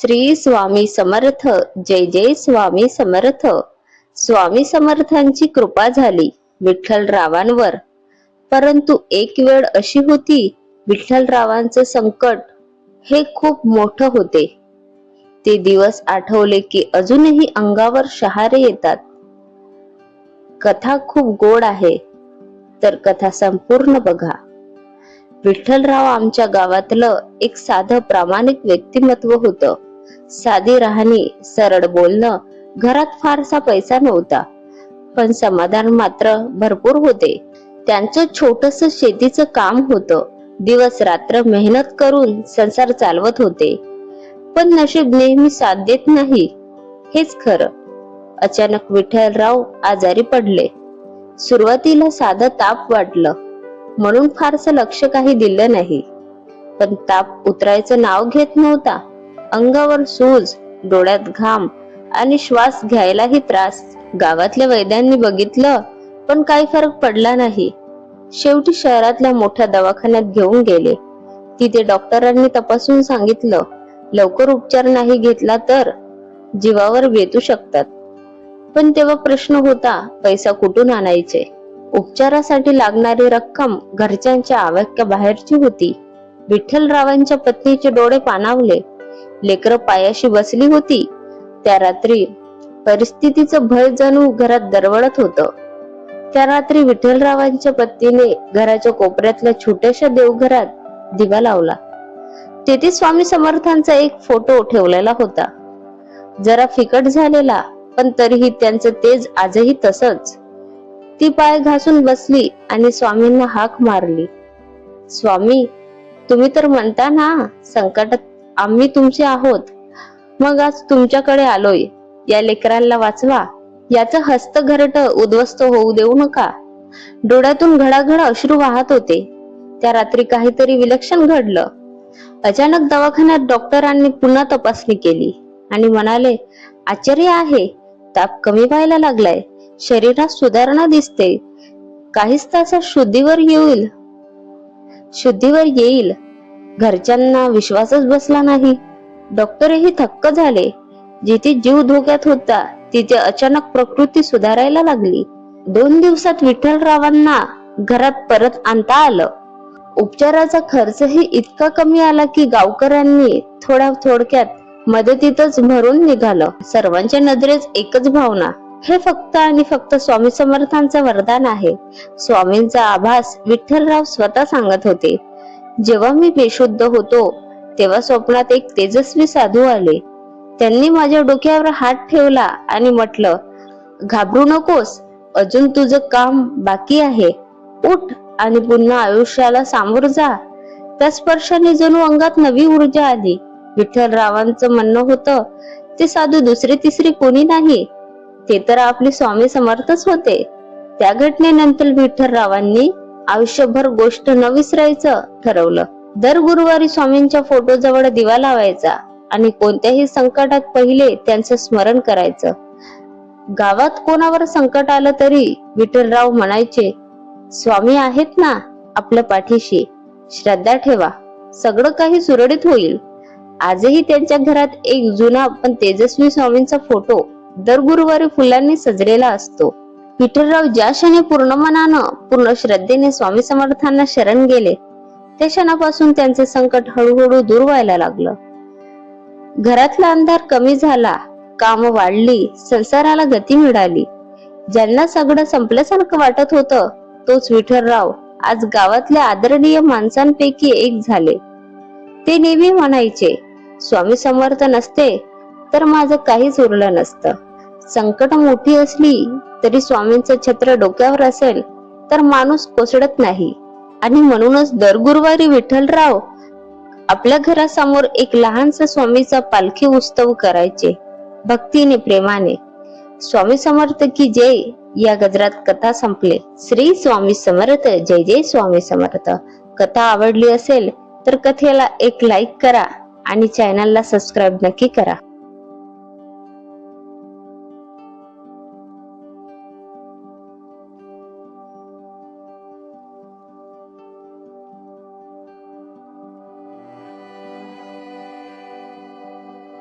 श्री स्वामी समर्थ जय जय स्वामी समर्थ. स्वामी समर्थांची कृपा झाली विठ्ठलरावांवर परंतु एक वेळ अशी होती विठ्ठलरावांचं संकट हे खूप मोठं होते. ते दिवस आठवले की अजूनही अंगावर शहारे येतात. कथा खूप गोड आहे तर कथा संपूर्ण बघा. विठ्ठलराव आमच्या गावातलं एक साधं प्रामाणिक व्यक्तिमत्व होतं. साधी राहणी सरळ बोलणं घरात फारसा पैसा नव्हता. पण समाधान मात्र भरपूर होते. त्यांचं छोटस शेतीचं काम होतं. दिवस रात्र मेहनत करून संसार चालवत होते. पण नशीब नेहमी साथ देत नाही. हेच खरं. अचानक विठ्ठलराव आजारी पडले. सुरुवातीला साधं ताप वाटलं. म्हणून फारसं लक्ष काही दिलं नाही. पण ताप उतरायचं नाव घेत नव्हता. अंगावर सूज डोळ्यात घाम आणि श्वास घ्यायलाही त्रास. गावातल्या वैद्यांनी बघितलं पण काही फरक पडला नाही. शेवटी शहरातल्या मोठ्या दवाखान्यात घेऊन गेले. तिथे डॉक्टरांनी तपासून सांगितलं लवकर उपचार नाही घेतला तर जीवावर बेतू शकतात. पण तेव्हा प्रश्न होता पैसा कुठून आणायचे? उपचारासाठी लागणारी रक्कम घरच्यांच्या आवाक्या बाहेरची होती. विठ्ठलरावांच्या पत्नीचे डोळे पाणावले. लेकर पायाशी बसली होती. त्या रात्री परिस्थितीचं भय जणू घरात दरवळत होत. त्या रात्री विठ्ठलरावांच्या पत्नीने घराच्या कोपऱ्यातल्या छोट्याशा देवघरात दिवा लावला. तेथे स्वामी समर्थांचा एक फोटो ठेवलेला होता. जरा फिकट झालेला पण तरीही त्यांचं तेज आजही तसंच. ती पाय घासून बसली आणि स्वामींना हाक मारली. स्वामी तुम्ही तर म्हणता ना संकटात आम्ही तुमचे आहोत. मग आज तुमच्याकडे आलोय. या लेकरांना वाचवा. याचं हस्त घरट उद्ध्वस्त होऊ देऊ नका. डोळ्यातून घडाघड अश्रू वाहत होते. त्या रात्री काहीतरी विलक्षण घडलं. अचानक दवाखान्यात डॉक्टरांनी पुन्हा तपासणी केली आणि म्हणाले आश्चर्य आहे. ताप कमी व्हायला लागलाय. शरीरात सुधारणा दिसते. काहीच तासात शुद्धीवर येईल. शुद्धीवर येईल. घरच्यांना विश्वासच बसला नाही. डॉक्टरही थक्क झाले. जिथे जीव धोक्यात होता तिथे अचानक प्रकृती सुधारायला लागली. दोन दिवसात विठ्ठलरावांना घरात परत आणता आलं. उपचाराचा खर्चही इतका कमी आला की गावकऱ्यांनी थोड्या थोडक्यात मदतीतच भरून निघालं. सर्वांच्या नजरेत एकच भावना हे फक्त आणि फक्त स्वामी समर्थांचं वरदान आहे. स्वामींचा आभास विठ्ठलराव स्वतः सांगत होते. जेव्हा मी बेशुद्ध होतो तेव्हा स्वप्नात एक तेजस्वी साधू आले. त्यांनी माझ्या डोक्यावर हात ठेवला आणि म्हटलं घाबरू नकोस अजून तुझं काम बाकी आहे. उठ आणि पुन्हा आयुष्याला सामोर जा. त्या स्पर्शाने जणू अंगात नवी ऊर्जा आली. विठ्ठलरावांचं म्हणणं होतं ते साधू दुसरे तिसरे कोणी नाही? ते तर आपले स्वामी समर्थच होते. त्या घटनेनंतर विठ्ठलरावांनी आयुष्यभर गोष्ट न विसरायचं ठरवलं. दर गुरुवारी स्वामींच्या फोटो जवळ दिवा लावायचा आणि कोणत्याही संकटात पहिले त्यांचं स्मरण करायचं. गावात कोणावर संकट आलं तरी विठ्ठलराव म्हणायचे स्वामी आहेत ना आपल्या पाठीशी श्रद्धा ठेवा सगळं काही सुरळीत होईल. आजही त्यांच्या घरात एक जुना पण तेजस्वी स्वामींचा फोटो दर गुरुवारी फुलांनी सजलेला असतो. विठ्ठलराव ज्या क्षणी पूर्ण मनानं पूर्ण श्रद्धेने स्वामी समर्थांना शरण गेले त्या क्षणापासून त्यांचे संकट हळूहळू दूर व्हायला लागलं. घरातला अंधार कमी झाला काम वाढली संसाराला गती मिळाली. ज्यांना सगळं संपल्यासारखं वाटत होतं तोच विठ्ठलराव आज गावातल्या आदरणीय माणसांपैकी एक झाले. ते नेहमी म्हणायचे स्वामी समर्थ नसते तर माझं काहीच उरलं नसतं. संकट मोठी असली तरी स्वामींचं छत्र डोक्यावर असेल तर माणूस कोसळत नाही. आणि म्हणूनच दर गुरुवारी विठ्ठलराव आपल्या घरासमोर एक लहानसा स्वामीचा पालखी उत्सव करायचे भक्तीने प्रेमाने. स्वामी समर्थ की जय या गजरात कथा संपले. श्री स्वामी समर्थ जय जय स्वामी समर्थ. कथा आवडली असेल तर कथेला एक लाईक करा आणि चॅनलला सबस्क्राईब नक्की करा.